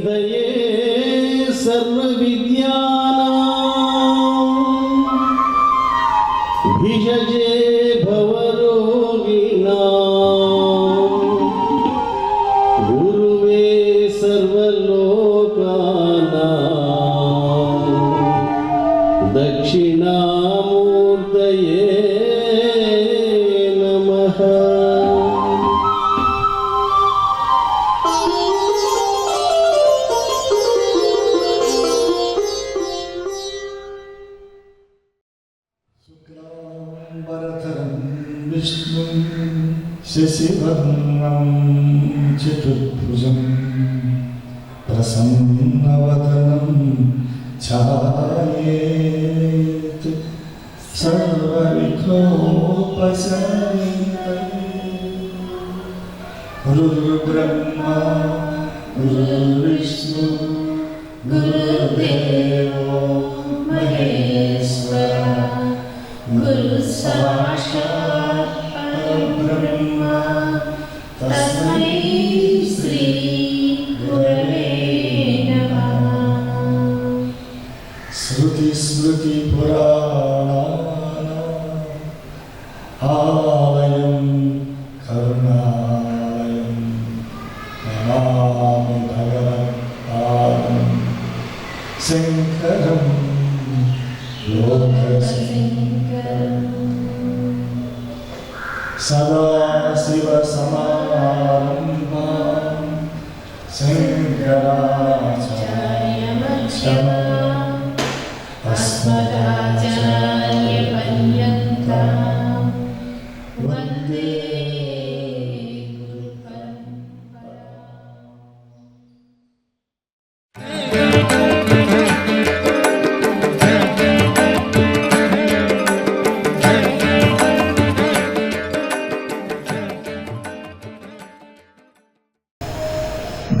ഗീതയേ സർവവിദ്യാ शशिवर्णं चतुर्भुजं प्रसन्नवदनं ध्यायेत् सर्वविघ्नोपशान्तये गुरुर्ब्रह्मा गुरुर्विष्णु गुरुर्देवो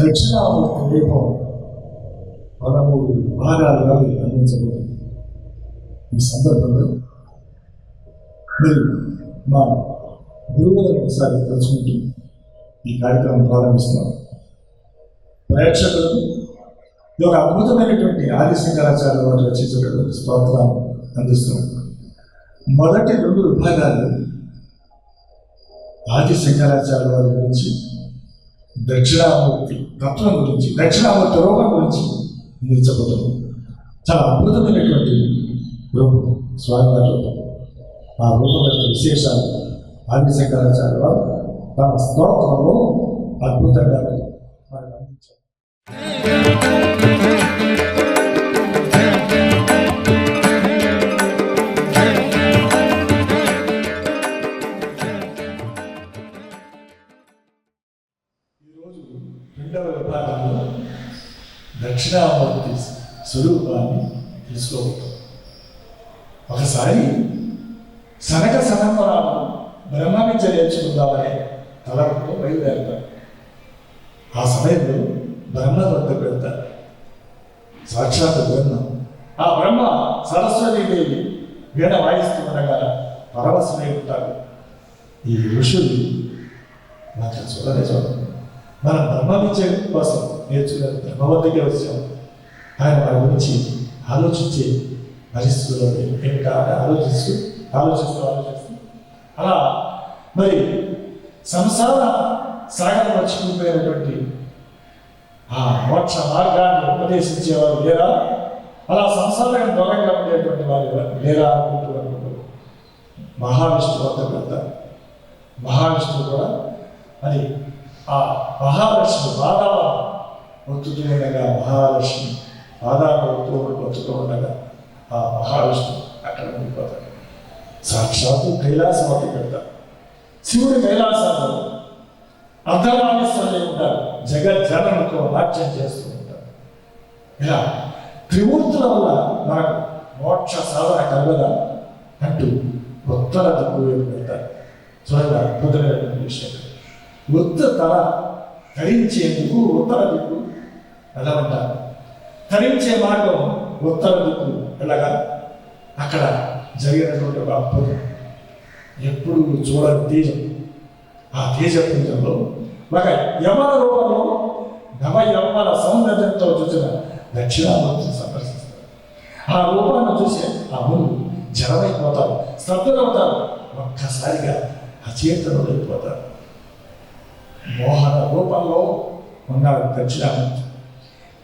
దక్షిణామూర్తి పదమూడు భాగాలుగా అందించబడింది ఈ సందర్భంలో మరి మా గురువులను ఒకసారి తలుచుకుంటూ ఈ కార్యక్రమం ప్రారంభిస్తున్నాం. ప్రేక్షకులకు ఈ ఒక అద్భుతమైనటువంటి ఆది శంకరాచార్య వారు రచించినటువంటి స్తోత్రాన్ని అందిస్తున్నాం. మొదటి రెండు విభాగాలు ఆది శంకరాచార్య వారి గురించి దక్షిణామూర్తి. తత్వం గురించి దక్షిణామూర్తి రూపం గురించి మీరు చెప్పబోతున్నాం చాలా అద్భుతమైనటువంటి రూపం స్వామివారి రూపం ఆ రూపం యొక్క విశేషాలు ఆది శంకరాచార్య వారు తమ స్తోత్రంలో అద్భుతంగా దక్షిణామూర్తి స్వరూపాన్ని తెలుసుకోబోతాం ఒకసారి సనక సనంబరాలు బ్రహ్మ విద్య నేర్చుకుందామనే తలపుతో బయలుదేరతారు. ఆ సమయంలో బ్రహ్మ వద్దకు వెళ్తారు. సాక్షాత్ బ్రహ్మ ఆ బ్రహ్మ సరస్వతీదేవి వీణ వాయిస్తుండగా పరవశమై ఉంటారు ఈ ఋషులు నాకు చూడలే చూడండి మన బ్రహ్మ విద్య కోసం నేర్చుకునే బ్రహ్మ వద్దకే వచ్చాం. ఆయన వారి గురించి ఆలోచించి పరిస్థితుల్లో ఏమిటా అని ఆలోచిస్తూ ఆలోచిస్తూ ఆలోచిస్తూ. అలా మరి సంసార సాగర మర్చిపోయినటువంటి ఆ మోక్ష మార్గాన్ని ఉపదేశించేవారు లేరా? అలా సంసారానికి దూరంగా ఉండేటువంటి వారు లేరా అనుకుంటూ అనుకుంటూ మహావిష్ణువు వద్ద పెద్ద మహావిష్ణువు కూడా అది ఆ మహాలక్ష్మి పాదాల ఒత్తుతూ ఉండగా మహాలక్ష్మి పాదాలతో ఒత్తు ఉండగా ఆ మహావిష్ణు అక్కడ ఉండిపోతాడు. సాక్షాత్తు కైలాసం అతి పెద్ద. శివుడి కైలాసంలో అర్ధనామేశ్వరులే ఉంటారు జగజ్జనలతో నాట్యం చేస్తూ ఉంటారు ఇలా త్రిమూర్తుల వల్ల మనకు మోక్ష సాధన కలగదా అంటూ ఉత్తర తక్కువ వైపు వెళ్తారు. చూడండి అద్భుతమైన విషయం ఉత్త తల ధరించేందుకు ఉత్తర దిక్కు వెళ్ళమంటారు ధరించే మార్గం ఉత్తర దిక్కు ఎలాగా? అక్కడ జరిగినటువంటి ఒక అద్భుతం. ఎప్పుడు చూడని తేజం. ఆ తేజపుంజంలో ఒక యమన రూపంలో నవ యమన సౌందర్యంతో చూసిన దక్షిణామూర్తిని సందర్శిస్తారు. ఆ రూపాన్ని చూసి ఆ మును జలమైపోతారు స్తబ్దులవుతారు ఒక్కసారిగా అచేతను మోహన రూపంలో ఉన్నాడు దక్షిణామూర్తి.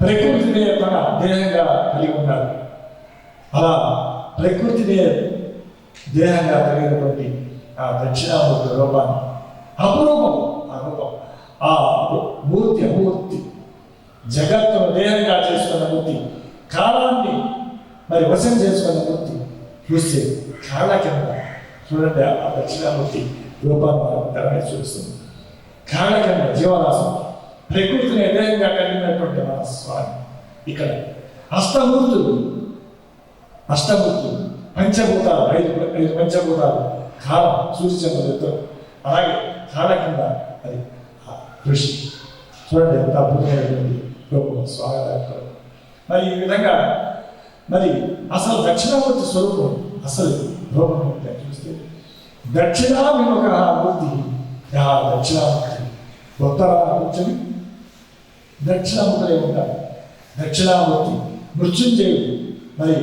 ప్రకృతినే తన దేహంగా కలిగి ఉన్నాడు అలా ప్రకృతినే దేహంగా కలిగినటువంటి ఆ దక్షిణామూర్తి రూపాన్ని అపురూపం ఆ రూపం ఆ మూర్తి అమూర్తి జగత్తును దేహంగా చేసుకున్న మూర్తి కాలాన్ని మరి వశం చేసుకున్న మూర్తి చూస్తే చాలా కింద చూడండి ఆ దక్షిణామూర్తి రూపాన్ని మనం తెరమే చూస్తుంది కాళ్ళ కింద జీవరాశం ప్రకృతిని దేహంగా కలిగినటువంటి మన స్వామి. ఇక్కడ అష్టమూర్తులు అష్టమూర్తులు పంచభూతాలు ఐదు ఐదు పంచభూతాలు కాలం సూర్యచంద్రులతో అలాగే కాళ్ళ కింద అది కృషి ఋషి చూడండి ఎంత అద్భుతమైనటువంటి రూపం స్వాగతం మరి ఈ విధంగా మరి అసలు దక్షిణామూర్తి స్వరూపం అసలు రూపం ఏంటో చూస్తే దక్షిణాభిముఖ మూర్తి ఆ దక్షిణామూర్తి ఉత్తర కూర్చొని దక్షిణాముఖులే ఉంటారు. దక్షిణామూర్తి మృత్యుంజయుడు. మరి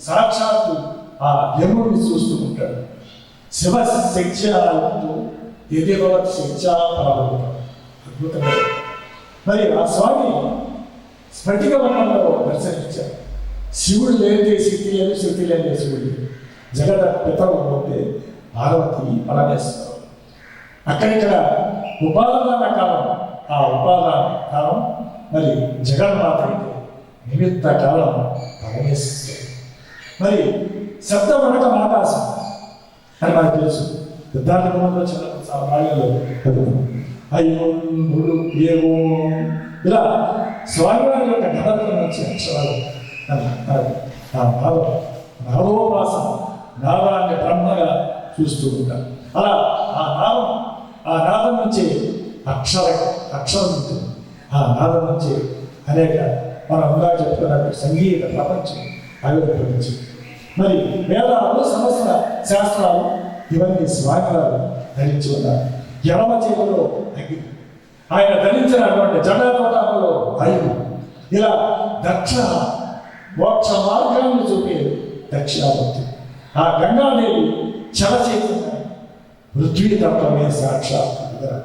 సాక్షాత్తు ఆ యముడిని చూస్తూ ఉంటాడు. శివ శిక్షతో ఎదిభవత్ శిక్షా పరమం మరి ఆ స్వామి స్ఫటిక వర్ణంలో దర్శనమిచ్చారు శివుడు లేదే శక్తి లేదు శక్తి లేని శివుడు జగత పితరం ఉంటే పార్వతి పరమేశ్వరం అక్కడిక్కడ ఉపాదాన కాలం ఆ ఉపాదాన కాలం మరి జగన్మాత అయితే నిమిత్త కాలం పరమేశ్వరుడు మరి శబ్దం అనటం ఆకాశం. అని మనకు తెలుసు సిద్ధార్థ గుణంలో చిన్న బాల్యంలో చదువుకున్నాం అయ్యో ముడు ఏవో. ఇలా స్వామివారి యొక్క గణత్వం నుంచి అక్షరాలు అని మనకు ఆ నాదం నాదోపాసన నాదాన్ని బ్రహ్మగా చూస్తూ ఉంటాం. అలా ఆ నాదం ఆ నాదం నుంచి అక్షర అక్షరం ఉంటుంది. ఆ నాదం నుంచి అనేక మనం ఉందా చెప్తున్నట్టు సంగీత ప్రపంచం ఆవిర్భవించి మరి వేదాలు సమస్త శాస్త్రాలు ఇవన్నీ స్వాగతాలు ధరించి ఉన్నారు. ఎడమ చేతిలో అగ్ని ఆయన ధరించినటువంటి జగదోటంలో వాయువు. ఇలా దక్షిణ మోక్ష మార్గాన్ని చూపే దక్షిణామూర్తి. ఆ గంగాదేవి చలచైతన్య పృథ్వీ తత్వమే సాక్షాత్. వివరణ.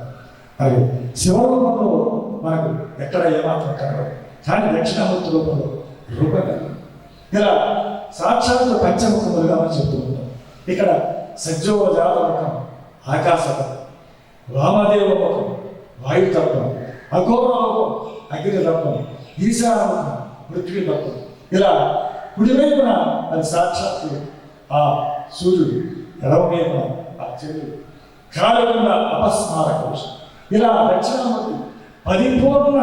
మరి శివరూపంలో మనకు ఎక్కడ ఏమాత్రం కనబడదు కానీ దక్షిణామూర్తి రూపంలో రూపం ఇలా సాక్షాత్తు పంచముఖములుగా మనం చెప్తూ ఉంటాం. ఇక్కడ సజ్జోవ జాత ముఖం ఆకాశతం వామదేవ ముఖం వాయుతత్వం అఘోర రూపం అగ్నితత్వం ఈశాన ముఖం పృథ్వీ తత్వం ఇలా కుడివైపున అది సాక్షాత్తు ఆ సూర్యుడు ఎడవైపున ఆ చంద్రుడు. కాలకుండా అపస్మారక. ఇలా దక్షిణామూర్తి పరిపూర్ణ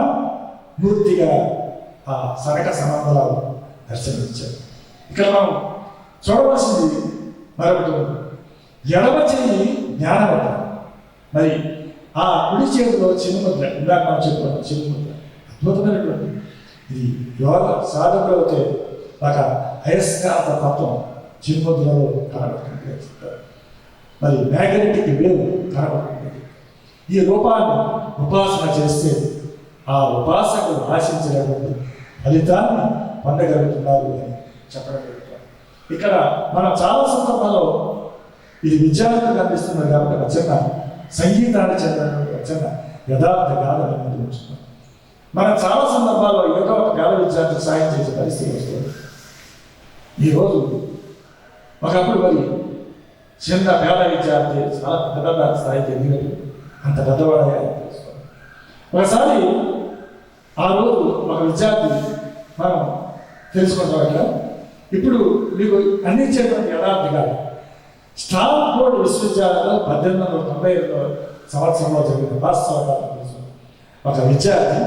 మూర్తిగా ఆ సనక సమంతరాలు దర్శనమిచ్చారు. ఇక్కడ మనం చూడవలసింది మరొకటి ఎడమ చెయ్యి జ్ఞానవత. మరి ఆ కుడి చేతిలో చిన్నుముద్ర ఇందాక మనం చెప్పుకున్నాం చిన్నుముద్ర అద్భుతమైనటువంటి ఇది యోగ సాధకులు అయితే ఒక అయస్కాంత తత్వం చిన్ముద్రలో కనబడుతుంది. చెప్తారు మరి మ్యాగ్నెటిక్ వేవ్ కనబడుతుంది. ఈ రూపాన్ని ఉపాసన చేస్తే ఆ ఉపాసకులు ఆశించినటువంటి ఫలితాన్ని పొందగలుగుతున్నారు అని చెప్పడం జరుగుతుంది ఇక్కడ మనం చాలా సందర్భాల్లో ఇది విద్యార్థులకు అందిస్తున్నారు కాబట్టి ఒక సంగీతాన్ని చెందినటువంటి ఒక యథార్థ గాథను ముందు మనం చాలా సందర్భాల్లో ఏదో ఒక గాథ విద్యార్థులు సాయం చేసే పరిస్థితి వస్తుంది ఈరోజు ఒకప్పుడు మరి చిన్న పేద విద్యార్థి చాలా పెద్ద స్థాయికి ఎదిగినట్టు అంత పెద్దవాడయ్యాడు ఒకసారి ఆ రోజు ఒక విద్యార్థి మనం తెలుసుకుంటాం ఇక్కడ ఇప్పుడు మీకు అందించేటువంటి యథార్థిగా స్టాన్ఫోర్డ్ విశ్వవిద్యాలయంలో పద్దెనిమిది వందల తొంభై ఐదో సంవత్సరంలో జరిగిన వాస్తవ ఒక విద్యార్థి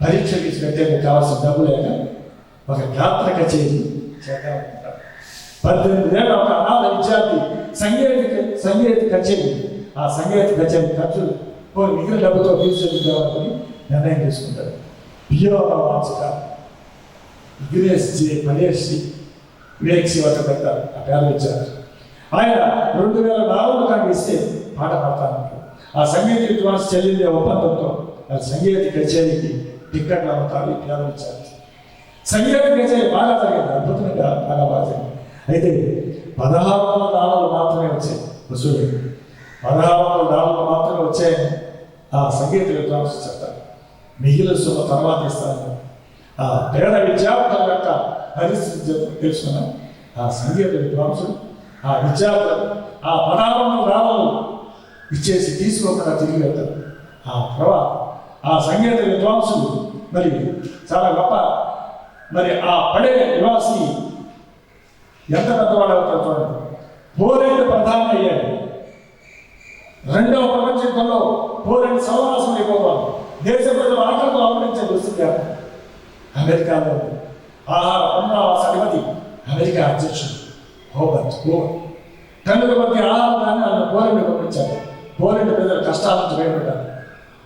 పరీక్ష ఫీజు కట్టేందుకు కావాల్సిన డబ్బు లేక ఒక గాత్ర కచేరీ చేద్దామనుకుంటాడు పద్దెనిమిది ఏళ్ళ ఒక అనాథ విద్యార్థి సంగీత సంగీత కచేరీ ఆ సంగీత కచేరీ ఖర్చు ఓ మిగిలిన డబ్బుతో ఫీజు చెల్లిద్దామని నిర్ణయం తీసుకుంటారు. పియో వాంచక గిరేష్ జి వివేక్సి ఒక పెద్ద ఆ పేరు వచ్చారు. ఆయన రెండు వేల నాలుగు కానీ ఇస్తే పాట పాడతాను ఆ సంగీత విద్వాంస చెల్లిందే ఒప్పందంతో ఆ సంగీత కచేరీకి టిక్కెట్లు అమ్ముతారు పేరు వచ్చారు సంగీత కచేరీ బాగా జరిగింది అద్భుతంగా బాగా బాగా జరిగింది అయితే పదహారు వందల డాలర్లు మాత్రమే వచ్చాయి వసూలు. పదహారు నాలుగు మాత్రం వచ్చే ఆ సంగీత విద్వాంసు చెప్తారు. మిగిలిన సొమ్మ తర్వాత ఇస్తాను. ఆ పేద విద్యార్థుల యొక్క పరిస్థితి చెప్- తెలుసుకున్న ఆ సంగీత విద్వాంసుడు ఆ విద్యార్థులు ఆ పదహారు వందల ఇచ్చేసి తీసుకోకుండా తిరిగి వెళ్తారు. ఆ తర్వాత ఆ సంగీత విద్వాంసులు మరి చాలా గొప్ప మరి ఆ పడే నివాసి ఎంత పెద్దవాడు అవుతారు చూడండి. పోరేడు ప్రధాని అయ్యాడు. రెండవ ప్రపంచ యుద్ధంలో పోరేడు సమావేశం అయిపోవాలి దేశ ప్రజలు ఆటలకు ఆవరించే దుస్థితిగా అమెరికాలో ఆహార పునరావాస అధిపతి అమెరికా అధ్యక్షుడు హోబర్ట్ హోబర్ట్ టన్నుల మధ్య ఆహారాన్ని కానీ ఆయన పోరెండు పంపించారు పోరెండు ప్రజల కష్టాల నుంచి బయటపడ్డారు.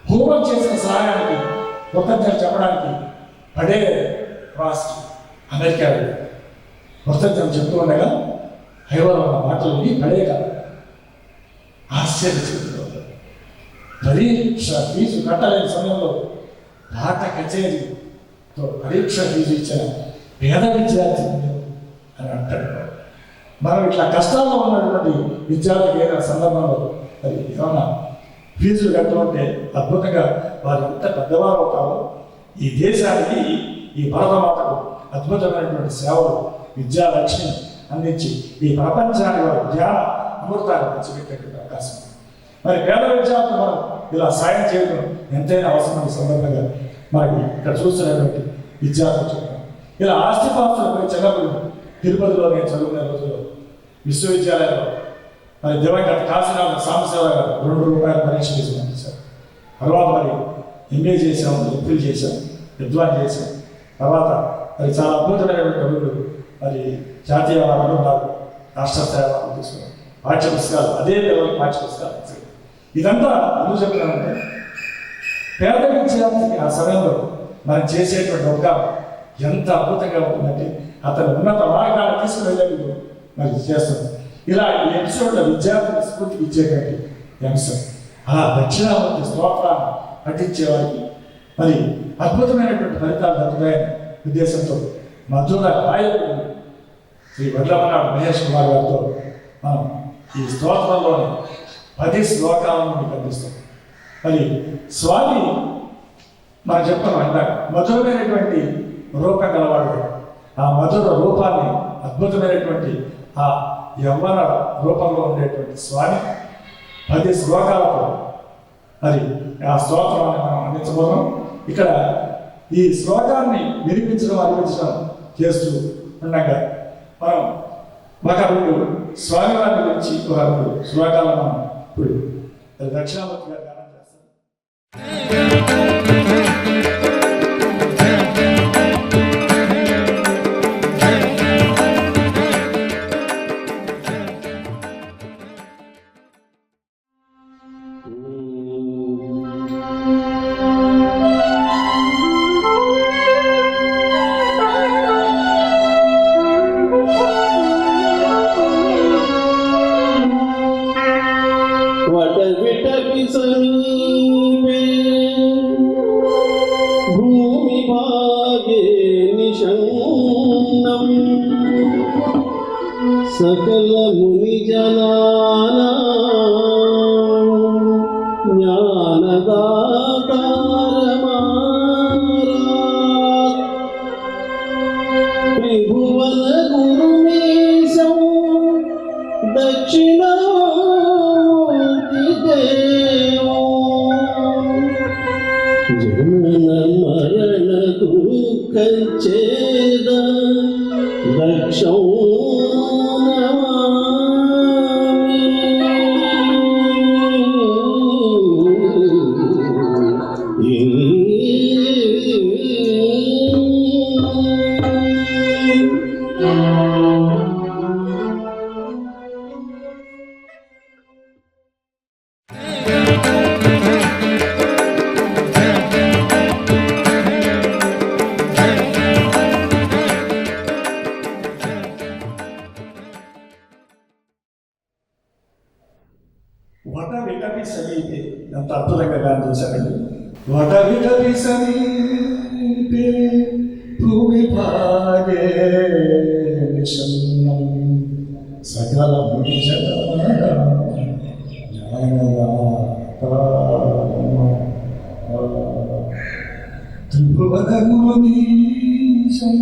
హోబర్ట్ చేసిన సహాయానికి కృతజ్ఞతలు చెప్పడానికి పడే రాష్ట్రం అమెరికా కృతజ్ఞతలు చెప్తూ ఉండగా హైవర్ ఉన్న మాటలు పడే కాదు ఆశ్చర్యచకుడు పరీక్ష ఫీజు కట్టలేని సమయంలో రాత కచేరీతో పరీక్ష ఫీజు ఇచ్చిన పేద విద్యార్థి అని అంటాడు మనం ఇట్లా కష్టాల్లో ఉన్నటువంటి విద్యార్థికి ఏదైనా సందర్భంలో మరి ఏమన్నా ఫీజులు కట్టమంటే అద్భుతంగా వారు ఎంత పెద్దవారు అవుతారో ఈ దేశానికి ఈ భరతమాతకు అద్భుతమైనటువంటి సేవలు విద్యాలక్ష్మి అందించి ఈ ప్రపంచానికి వారు జ్ఞాన అమృతాన్ని పంచిపెట్టేటువంటి అవకాశం మరి పేద విద్యార్థులు మనం ఇలా సాయం చేయడం ఎంతైనా అవసరమైన సందర్భంగా మనకి ఇక్కడ చూస్తున్నటువంటి విద్యార్థులు ఇలా ఇలా ఆస్తిపాస్తులపై చిన్నప్పుడు తిరుపతిలో నేను చదువుకునే రోజుల్లో విశ్వవిద్యాలయంలో మరి దివంగత కాశీనాథ సాంబశివరావు గారు రెండు రూపాయల పరీక్ష చేసి పంపించారు తర్వాత మరి ఎంఏ చేశాము ఎంపీలు చేశాం విద్వాన్ చేశాం. తర్వాత మరి చాలా అద్భుతమైనటువంటి కవులు మరి జాతీయ అవార్డులు నాకు రాష్ట్ర స్థాయి అవార్డులు తీసుకున్నారు. పాఠ్య పుస్తకాలు అదే లెవెల్ పాఠ్య పుస్తకాలు ఇదంతా ఎందుకు చెప్తానంటే పేద విద్యార్థికి ఆ సమయంలో మనం చేసేటువంటి ఒక ఎంత అద్భుతంగా ఉంటుందంటే అతను ఉన్నత మార్గాన్ని తీసుకువెళ్ళేందుకు మరి చేస్తుంది ఇలా ఈ ఎపిసోడ్లో విద్యార్థుల స్ఫూర్తికి ఇచ్చేటువంటి అంశం. ఆ దక్షిణామూర్తి స్తోత్రాన్ని పఠించే వారికి మరి అద్భుతమైనటువంటి ఫలితాలు దొరుకుతాయని ఉద్దేశంతో మధుర గాయకుడు శ్రీ వడ్లమనాడు మహేష్ కుమార్ గారితో మనం ఈ స్తోత్రంలోని పది శ్లోకాలను మీకు అందిస్తాం. మరి స్వామి మనం చెప్తాం అంటారు మధురమైనటువంటి రూపం గలవాడు ఆ మధుర రూపాన్ని అద్భుతమైనటువంటి ఆ యవ్వన రూపంలో ఉండేటువంటి స్వామి పది శ్లోకాలతో మరి ఆ స్తోత్రాన్ని మనం అందించబోతాం ఇక్కడ ఈ శ్లోకాన్ని వినిపించడం అనిపించడం చేస్తూ ఉండగా మనం ఒక రెండు స్వామివారి గురించి ఒక రెండు శ్లోకాలను ఇప్పుడు దక్షిణామూర్తి గారు గానం చేస్తారు వట విటమి సమీపే భూమి భాగే నిశన్నం సకల త్రిభువన గురుమీశం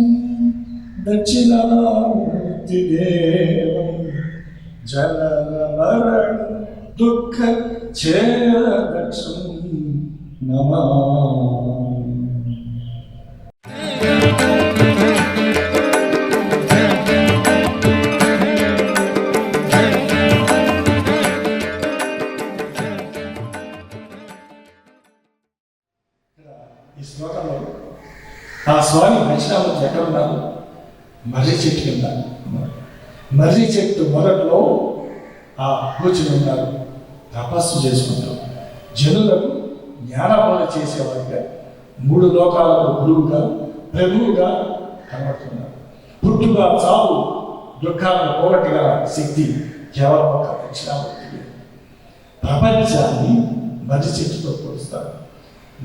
దక్షిణామూర్తి దేవం దుఃఖ చేరదక్షం నమా ఈ శ్లోకంలో ఆ స్వామి దక్షిణామూర్తి ఎక్కడ ఉన్నారు మర్రి చెట్టు కింద ఉన్నారు. మర్రి చెట్టు మొదట్లో ఆ కూర్చుని ఉన్నారు తపస్సు చేసుకుంటారు జనులకు జ్ఞానబోధ చేసేవాడిగా మూడు లోకాలకు గురువుగా ప్రభువుగా కనబడుతున్నారు పుట్టుగా చావు దుఃఖాలను పోగొట్టగల శక్తి కేవలం ఒక దక్షిణామూర్తికి ప్రపంచాన్ని మర్రి చెట్టుతో పోలుస్తారు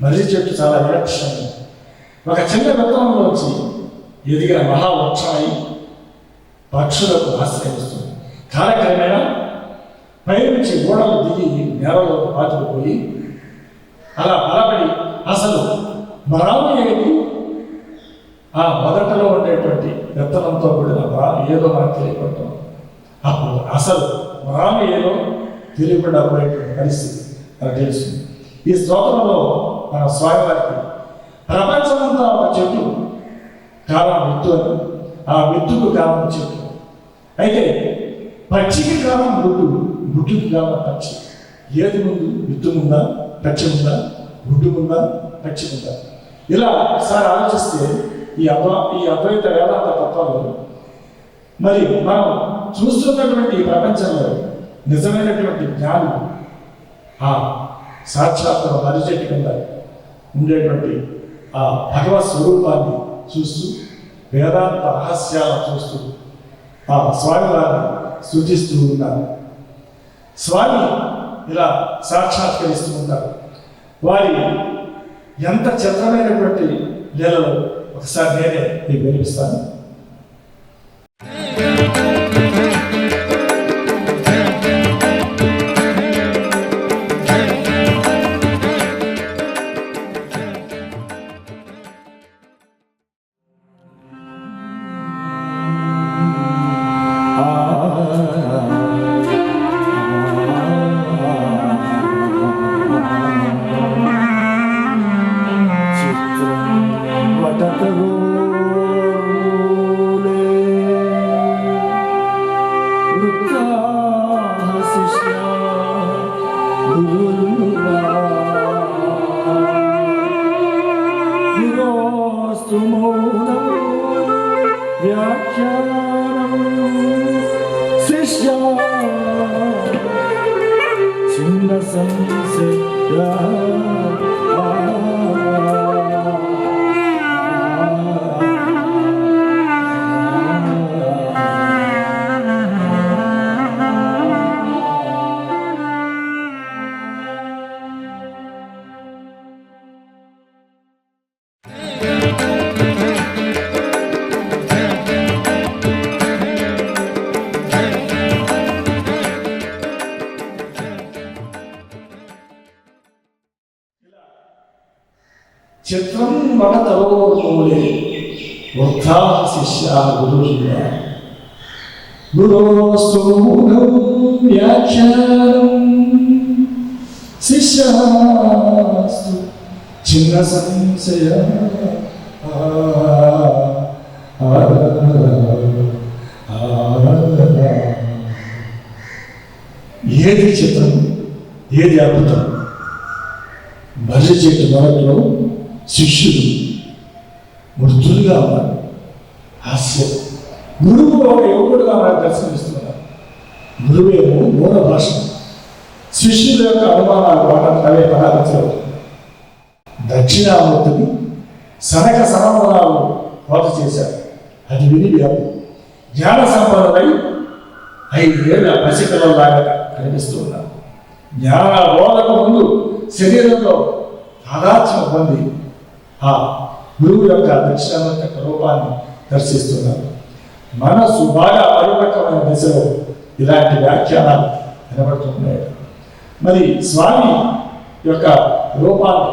మర్రి చెట్టు చాలా విలక్షణం. ఒక చిన్న విత్తనంలోంచి ఎదిగిన మహావృక్షమై పక్షులకు ఆశ్రయిస్తుంది. కాలక్రమేణా పైనుంచి ఓడలు దిగి నేలలో పాతుకుపోయి అలా బలపడి అసలు మరాము ఏది? ఆ మొదటలో ఉండేటువంటి విత్తనంతో కూడిన మరాము ఏదో మనకు తెలియకుండా అప్పుడు అసలు మరాము ఏదో తెలియకుండా పోయేటువంటి పరిస్థితి మనకు తెలుస్తుంది. ఈ స్తోత్రంలో మన స్వామివారికి ప్రపంచమంతా ఒక చెట్టు కాలం విత్తు అని ఆ విత్తుకు కాలం చెట్టు. అయితే పచ్చికి కాలం గుడ్డు గుడ్డుకి కాలం పచ్చి. ఏది ముందు? విత్తు ముందా? టచ్ ఉందా? గుడ్డు ఉందా? టచ్ ఉందా? ఇలా ఒకసారి ఆలోచిస్తే ఈ అద్వా ఈ అద్వైత వేదాంత తత్వాలు మరి మనం చూస్తున్నటువంటి ఈ ప్రపంచంలో నిజమైనటువంటి జ్ఞానం ఆ సాక్షాత్ మర్రి చెట్టు కింద ఉండేటువంటి ఆ భగవత్ స్వరూపాన్ని చూస్తూ వేదాంత రహస్యాలను చూస్తూ ఆ స్వామివారిని సూచిస్తూ ఉన్నారు స్వామి ఇలా సాక్షాత్కరిస్తూ ఉంటారు వారి ఎంత చిత్రమైనటువంటి లీలలో ఒకసారి నేనే మీకు వినిపిస్తాను. శిష్యా గురుజుల గురోస్తూనం వ్యాఖ్యానం శిష్యాస్తు చిన్న సంశయ ఆ, ఆ, ఆ, ఆ. ఏది చిత్రం ఏది అద్భుతం మర్రి చెట్టు మొదట్లో శిష్యుడు మృతులుగా ఉన్నారు హాస్యం గురువు ఒక యువకుడుగా మనకు దర్శనమిస్తున్నారు. గురువేమో మూల భాష. శిష్యుల యొక్క అనుమానాలు వాటంతా అవే పదార్థం దక్షిణామూర్తిని సనక సమవనాలు బోధ చేశారు. అది విని వ్యాపు జ్ఞాన సంపన్నులై ఐదేళ్ళ పసిపిల్లలాగా కనిపిస్తూ ఉన్నారు. జ్ఞాన బోధకు ముందు శరీరంలో ఆరాచన పొంది ఆ గురువు యొక్క దక్షిణామూర్తి యొక్క రూపాన్ని దర్శిస్తున్నారు. మనసు బాగా పరిపక్వమైన దశలో ఇలాంటి వ్యాఖ్యానాలు వినబడుతున్నాయి మరి స్వామి యొక్క రూపాన్ని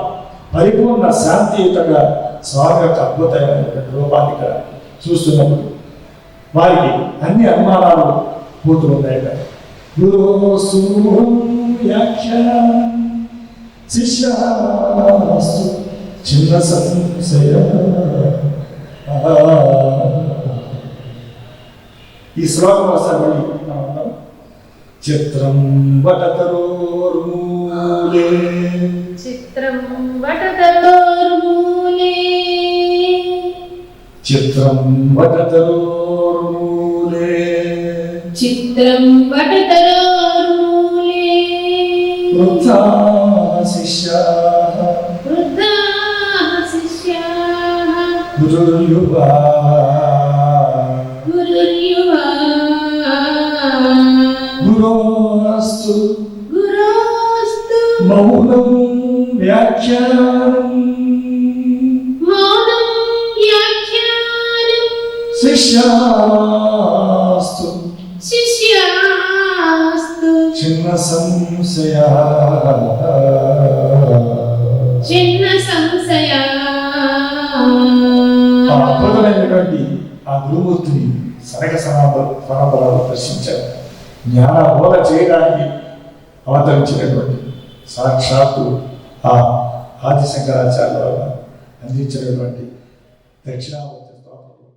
పరిపూర్ణ శాంతియుతంగా స్వామి యొక్క అద్భుతమైనటువంటి రూపాన్ని ఇక్కడ చూస్తున్నప్పుడు వారికి అన్ని అనుమానాలు పోతూ ఉన్నాయి గురు వ్యాఖ్యానం. శిష్యాస్తు చిన్న సంశయ. ఈ శ్లోకం ఒకసారి మళ్ళీ. చిత్రం వటతరోర్మూలే. చిత్రం వటతరోర్మూలే. చిత్రం వటతరోర్మూలే. చిత్రం వటతరోర్మూలే. వృద్ధా శిష్యా. వృద్ధా శిష్యాः. గురుర్యువా శిష్యాస్తు. శిష్యాస్తు. చిన్న సంశయ. చిన్న సంశయ. అద్భుతమైనటువంటి ఆ గురుమూర్తిని సనక సనాప సనాపరాలు దర్శించారు. జ్ఞాన బోధ చేయడానికి అవతరించినటువంటి సాక్షాత్తు ఆ ఆది శంకరాచార్య అందించినటువంటి దక్షిణామూర్తి స్తోత్రం.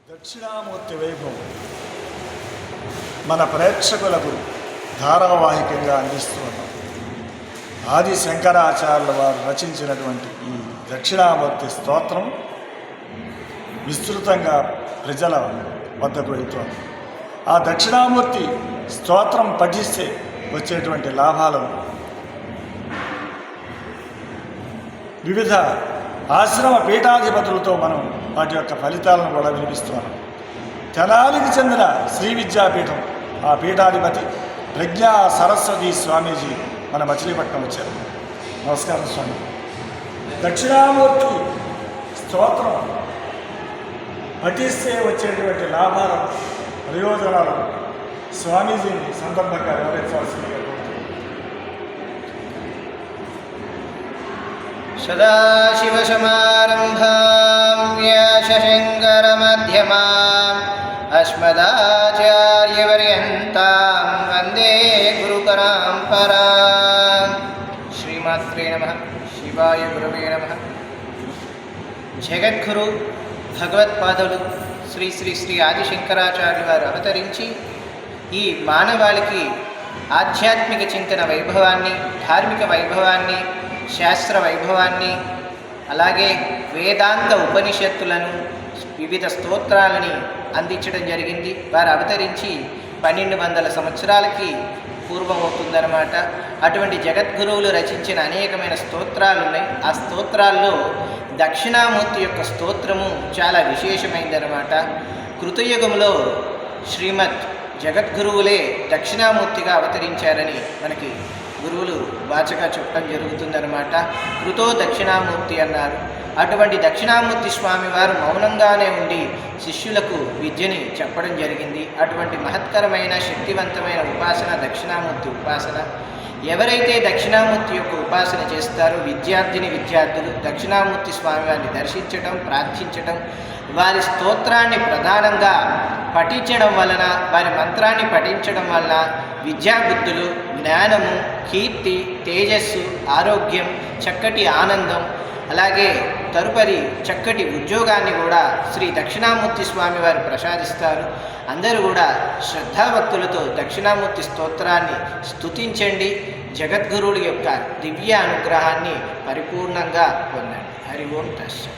దక్షిణామూర్తి వైభవం మన ప్రేక్షకులకు ధారావాహికంగా అందిస్తున్నాం ఆది శంకరాచార్యుల వారు రచించినటువంటి ఈ దక్షిణామూర్తి స్తోత్రం విస్తృతంగా ప్రజల వద్దకు వెళ్తోంది. ఆ దక్షిణామూర్తి స్తోత్రం పఠిస్తే వచ్చేటువంటి లాభాలను వివిధ ఆశ్రమ పీఠాధిపతులతో మనం వాటి యొక్క ఫలితాలను కూడా వినిపిస్తున్నాం. తెనాలికి చెందిన శ్రీ విద్యాపీఠం ఆ పీఠాధిపతి ప్రజ్ఞా సరస్వతి స్వామీజీ మన మచిలీపట్నం వచ్చారు. నమస్కారం స్వామి. దక్షిణామూర్తి స్తోత్రం పఠిస్తే వచ్చేటువంటి లాభాలు ప్రయోజనాలు స్వామీజీని సందర్భంగా వివరించాల్సిందిగా కోరుతున్నాను. सदाशिवसमारम्भां व्यासशङ्करमध्यमाम् अस्मदाचार्यपर्यन्तां वन्दे गुरुपराम्पराम् श्रीमात्रे नमः శివాయ గురవే నమ జగద్గురు భగవత్పాదులు శ్రీ శ్రీ శ్రీ ఆదిశంకరాచార్యులు వారు అవతరించి ఈ మానవాళికి ఆధ్యాత్మిక చింతన వైభవాన్ని ధార్మిక వైభవాన్ని శాస్త్ర వైభవాన్ని అలాగే వేదాంత ఉపనిషత్తులను వివిధ స్తోత్రాలని అందించడం జరిగింది. వారు అవతరించి పన్నెండు వందల సంవత్సరాలకి పూర్వం అవుతుందన్నమాట అటువంటి జగద్గురువులు రచించిన అనేకమైన స్తోత్రాలు ఉన్నాయి. ఆ స్తోత్రాల్లో దక్షిణామూర్తి యొక్క స్తోత్రము చాలా విశేషమైందనమాట కృతయుగంలో శ్రీమద్ జగద్గురువులే దక్షిణామూర్తిగా అవతరించారని మనకి గురువులు వాచగా చెప్పడం జరుగుతుందన్నమాట. కృతో దక్షిణామూర్తి అన్నారు. అటువంటి దక్షిణామూర్తి స్వామి వారు మౌనంగానే ఉండి శిష్యులకు విద్యని చెప్పడం జరిగింది. అటువంటి మహత్తరమైన శక్తివంతమైన ఉపాసన దక్షిణామూర్తి ఉపాసన. ఎవరైతే దక్షిణామూర్తి యొక్క ఉపాసన చేస్తారో విద్యార్థిని విద్యార్థులు దక్షిణామూర్తి స్వామి వారిని దర్శించడం ప్రార్థించడం వారి స్తోత్రాన్ని ప్రధానంగా పఠించడం వలన వారి మంత్రాన్ని పఠించడం వలన విద్యాబుద్ధులు జ్ఞానము కీర్తి తేజస్సు ఆరోగ్యం చక్కటి ఆనందం అలాగే తదుపరి చక్కటి ఉద్యోగాన్ని కూడా శ్రీ దక్షిణామూర్తి స్వామి వారు ప్రసాదిస్తారు. అందరూ కూడా శ్రద్ధాభక్తులతో దక్షిణామూర్తి స్తోత్రాన్ని స్తుతించండి. జగద్గురువుల యొక్క దివ్య అనుగ్రహాన్ని పరిపూర్ణంగా పొందండి. హరి ఓం దర్శనం